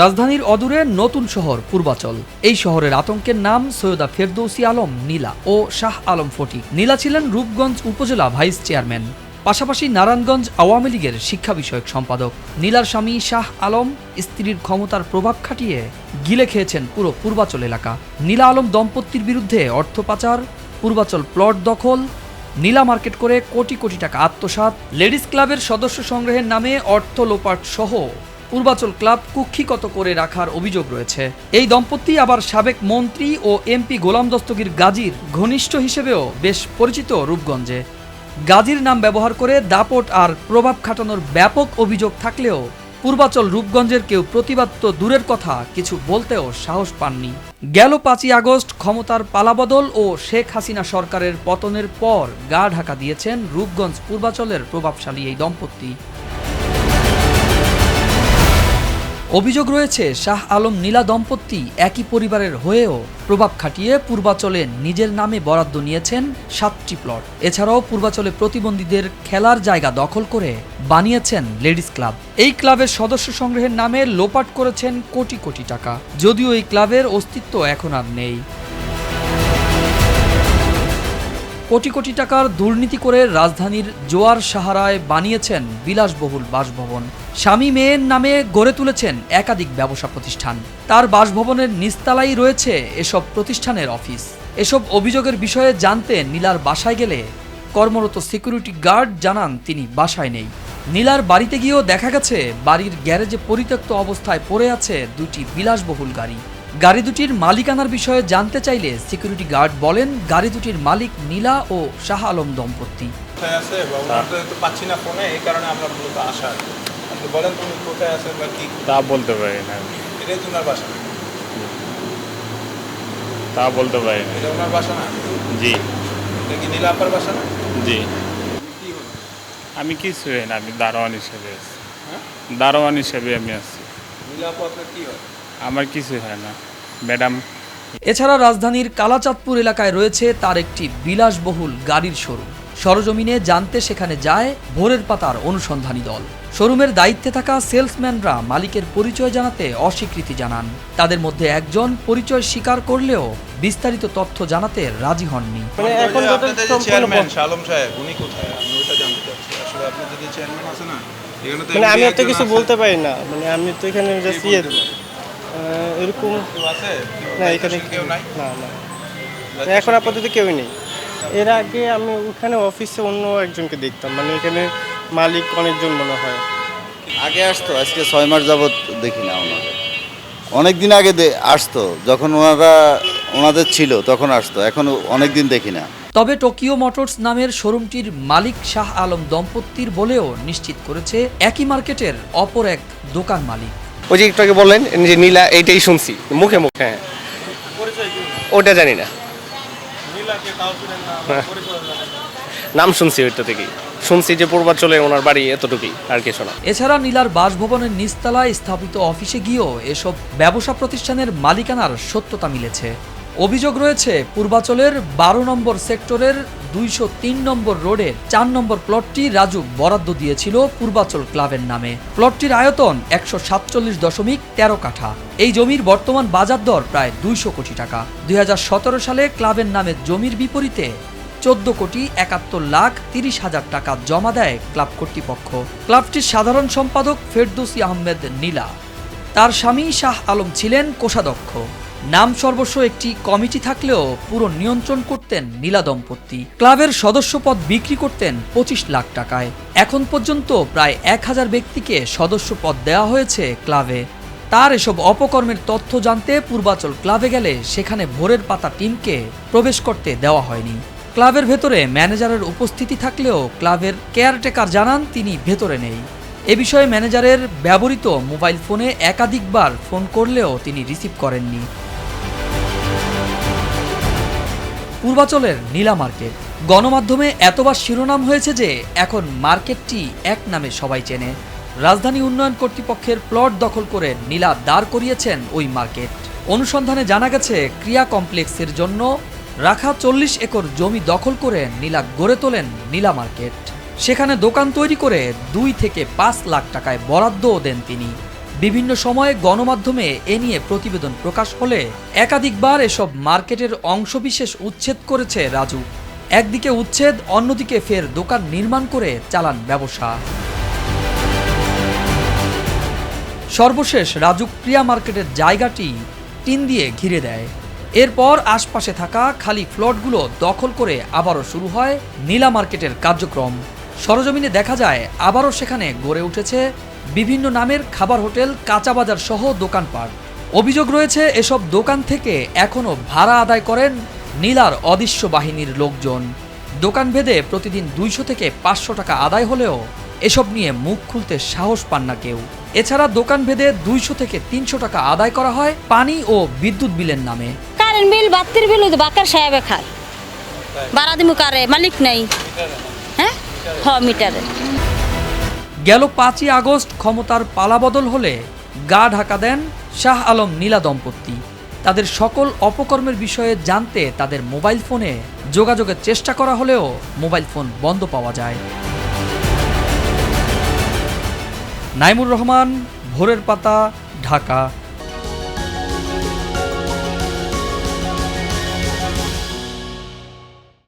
রাজধানীর অদূরে নতুন শহর, পূর্বাচল। এই শহরের আতঙ্কের নাম সৈয়দা ফেরদৌসি আলম, নীলা ও শাহ আলম ফটিক। নীলা ছিলেন রূপগঞ্জ উপজেলা ভাইস চেয়ারম্যান। পাশাপাশি নারায়ণগঞ্জ আওয়ামী লীগের শিক্ষা বিষয়ক সম্পাদক। নীলার স্বামী শাহ আলম স্ত্রীর ক্ষমতার প্রভাব খাটিয়ে গিলে খেয়েছেন পুরো পূর্বাচল এলাকা। নীলা আলম দম্পতির বিরুদ্ধে অর্থ পাচার, পূর্বাচল প্লট দখল, নীলা মার্কেট করে কোটি কোটি টাকা আত্মসাৎ, লেডিস ক্লাবের সদস্য সংগ্রহের নামে অর্থ লোপাট সহ পূর্বাচল ক্লাব কুক্ষিগত করে রাখার অভিযোগ রয়েছে। এই দম্পতি আবার সাবেক মন্ত্রী ও এমপি গোলাম দস্তগীর গাজীর ঘনিষ্ঠ হিসেবেও বেশ পরিচিত রূপগঞ্জে। গাজীর নাম ব্যবহার করে দাপট আর প্রভাব খাটানোর ব্যাপক অভিযোগ থাকলেও পূর্বাচল রূপগঞ্জের কেউ প্রতিবাদ তো দূরের কথা, কিছু বলতেও সাহস পাননি। গেল পাঁচই আগস্ট ক্ষমতার পালাবদল ও শেখ হাসিনা সরকারের পতনের পর গা ঢাকা দিয়েছেন রূপগঞ্জ পূর্বাচলের প্রভাবশালী এই দম্পতি। অভিযোগ রয়েছে, শাহ আলম নীলা দম্পতি একই পরিবারের হয়েও প্রভাব খাটিয়ে পূর্বাচলে নিজের নামে বরাদ্দ নিয়েছেন সাতটি প্লট। এছাড়াও পূর্বাচলে প্রতিবন্ধীদের খেলার জায়গা দখল করে বানিয়েছেন লেডিস ক্লাব। এই ক্লাবের সদস্য সংগ্রহের নামে লোপাট করেছেন কোটি কোটি টাকা। যদিও এই ক্লাবের অস্তিত্ব এখন আর নেই। কোটি কোটি টাকার দুর্নীতি করে রাজধানীর জোয়ার সাহারায় বানিয়েছেন বিলাসবহুল বাসভবন। স্বামী মেয়ের নামে গড়ে তুলেছেন একাধিক ব্যবসা প্রতিষ্ঠান। তার বাসভবনের নিস্তালাই রয়েছে এসব প্রতিষ্ঠানের অফিস। এসব অভিযোগের বিষয়ে জানতে নীলার বাসায় গেলে কর্মরত সিকিউরিটি গার্ড জানান তিনি বাসায় নেই। নীলার বাড়িতে গিয়েও দেখা গেছে, বাড়ির গ্যারেজে পরিত্যক্ত অবস্থায় পড়ে আছে দুটি বিলাসবহুল গাড়ি। গাড়ি দুটির মালিকানার বিষয়ে জানতে চাইলে সিকিউরিটি গার্ড বলেন গাড়ি দুটির মালিক নীলা ও শাহ আলম দম্পতি। কোথায় আছে বা ওনাকে তো পাচ্ছি না ফোনে এই কারণে আমরা মূলত আসা আপনি বলেন তুমি কোথায় আছে বা কি? তা বলতে পারি না। আমি। এটাই তো ওনার বাসা। তা বলতে পারি না। এটা ওনার বাসা না? জি। এটা কি নীলাপার বাসা না? জি। আমি কিছু না আমি দারোয়ান হিসেবে আছি। হ্যাঁ? দারোয়ান হিসেবে আমি আছি। নীলাপা আপনার কি হয়? আমার কিছু হয় না। ম্যাডাম। এছাড়া রাজধানীর কালাচাঁদপুর এলাকায় রয়েছে তার একটি বিলাসবহুল গাড়ির শোরুম। সরজমিনে জানতে সেখানে যায় ভোরের পাতার অনুসন্ধানী দল। শোরুমের দায়িত্বে থাকা সেলসম্যানরা মালিকের পরিচয় জানাতে অস্বীকৃতি জানান। তাদের মধ্যে একজন পরিচয় স্বীকার করলেও বিস্তারিত তথ্য জানাতে রাজি হননি। মানে আমি মানে তো কিছু বলতে পারি না। মানে আমি তো এখানে কে জাস্ট বলতে ইয়ে পারে? আহ, এরকম না এখানে কেউ নাই? না না। এখন আপাতত কেউই নেই। এর আগে আমি ওখানে অফিসে অন্য একজনকে দেখতাম মানে এখানে মালিক অনেকজন মনে হয়। আগে আসতো আজকে ছয় মাস যাবৎ দেখি না ওনাদের অনেক দিন আগে দে- আসতো যখন ওনারা ওনাদের ছিল তখন আসতো এখন অনেক দিন দেখি না। তবে টোকিও মোটরস নামের শোরুমটির মালিক শাহ আলম দম্পতির বলেও নিশ্চিত করেছে একই মার্কেটের অপর এক দোকান মালিক। ওই যে একটু আগে বললেন যে নীলা এইটাই শুনছি। মুখে মুখে হ্যাঁ। ওটা জানি না। হ্যাঁ। জানেন না। নাম শুনছি ওইটা থেকেই। শুনছি যে পূর্বাঞ্চলে ওনার বাড়ি এতটুকুই আর কিছু না। এছাড়া নীলার বাসভবনের নিচতলায় স্থাপিত অফিসে গিয়েও এসব ব্যবসা প্রতিষ্ঠানের মালিকানার সত্যতা মিলেছে। অভিযোগ রয়েছে, পূর্বাচলের বারো নম্বর সেক্টরের দুইশো তিন নম্বর রোডের চার নম্বর প্লটটি রাজু বরাদ্দ দিয়েছিল পূর্বাচল ক্লাবের নামে। প্লটটির আয়তন একশো সাতচল্লিশ দশমিক তেরো কাঠা। এই জমির বর্তমান বাজার দর প্রায় দুইশো কোটি টাকা। দুই হাজার সতেরো সালে ক্লাবের নামে জমির বিপরীতে চোদ্দ কোটি একাত্তর লাখ তিরিশ হাজার টাকা জমা দেয় ক্লাব কর্তৃপক্ষ। ক্লাবটির সাধারণ সম্পাদক ফেরদৌসি আহমেদ নীলা। তার স্বামী শাহ আলম ছিলেন কোষাধ্যক্ষ। নাম সর্বস্ব একটি কমিটি থাকলেও পুরো নিয়ন্ত্রণ করতেন নীলা দম্পতি। ক্লাবের সদস্যপদ বিক্রি করতেন পঁচিশ লাখ টাকায়। এখন পর্যন্ত প্রায় এক হাজার ব্যক্তিকে সদস্যপদ দেওয়া হয়েছে ক্লাবে। তার এসব অপকর্মের তথ্য জানতে পূর্বাচল ক্লাবে গেলে সেখানে ভোরের পাতা টিমকে প্রবেশ করতে দেওয়া হয়নি। ক্লাবের ভেতরে ম্যানেজারের উপস্থিতি থাকলেও ক্লাবের কেয়ারটেকার জানান তিনি ভেতরে নেই। এ বিষয়ে ম্যানেজারের ব্যবহৃত মোবাইল ফোনে একাধিকবার ফোন করলেও তিনি রিসিভ করেননি। পূর্বাচলের নীলা মার্কেট। গণমাধ্যমে এতবার শিরোনাম হয়েছে যে এখন মার্কেটটি এক নামে সবাই চেনে। রাজধানী উন্নয়ন কর্তৃপক্ষের প্লট দখল করে নীলা দাঁড় করিয়েছেন ওই মার্কেট। অনুসন্ধানে জানা গেছে, ক্রিয়া কমপ্লেক্সের জন্য রাখা চল্লিশ একর জমি দখল করে নীলা গড়ে তোলেন নীলা মার্কেট। সেখানে দোকান তৈরি করে দুই থেকে পাঁচ লাখ টাকায় বরাদ্দও দেন তিনি। বিভিন্ন সময়ে গণমাধ্যমে এ নিয়ে প্রতিবেদন প্রকাশ হলে একাধিকবার এসব মার্কেটের অংশবিশেষ উচ্ছেদ করেছে রাজু। একদিকে উচ্ছেদ, অন্যদিকে ফের দোকান নির্মাণ করে চালান ব্যবসা। সর্বশেষ রাজু প্রিয়া মার্কেটের জায়গাটি টিন দিয়ে ঘিরে দেয়। এরপর আশপাশে থাকা খালি ফ্লটগুলো দখল করে আবারও শুরু হয় নীলা মার্কেটের কার্যক্রম। সরজমিনে দেখা যায়, আবারও সেখানে গড়ে উঠেছে বিভিন্ন নামের খাবার হোটেল কাঁচা বাজার সহ দোকানপাট। অভিযোগ রয়েছে, এসব দোকান থেকে এখনও ভাড়া আদায় করেন নীলার অদৃশ্য বাহিনীর লোকজন। দোকান ভেদে প্রতিদিন দুইশো থেকে পাঁচশো টাকা আদায় হলেও এসব নিয়ে মুখ খুলতে সাহস পান না কেউ। এছাড়া দোকান ভেদে দুইশো থেকে তিনশো টাকা আদায় করা হয় পানি ও বিদ্যুৎ বিলের নামে। কারেন্ট বিল বাত্তির বিল বাকার সাহেবে খায় বাড়া দিমু কারে? মালিক নেই। হ মিটারে। গেল পাঁচই আগস্ট ক্ষমতার পালাবদল হলে গা ঢাকা দেন শাহ আলম নীলা দম্পতি। তাদের সকল অপকর্মের বিষয়ে জানতে তাদের মোবাইল ফোনে যোগাযোগের চেষ্টা করা হলেও মোবাইল ফোন বন্ধ পাওয়া যায়। নাইমুর রহমান ভোরের পাতা ঢাকা।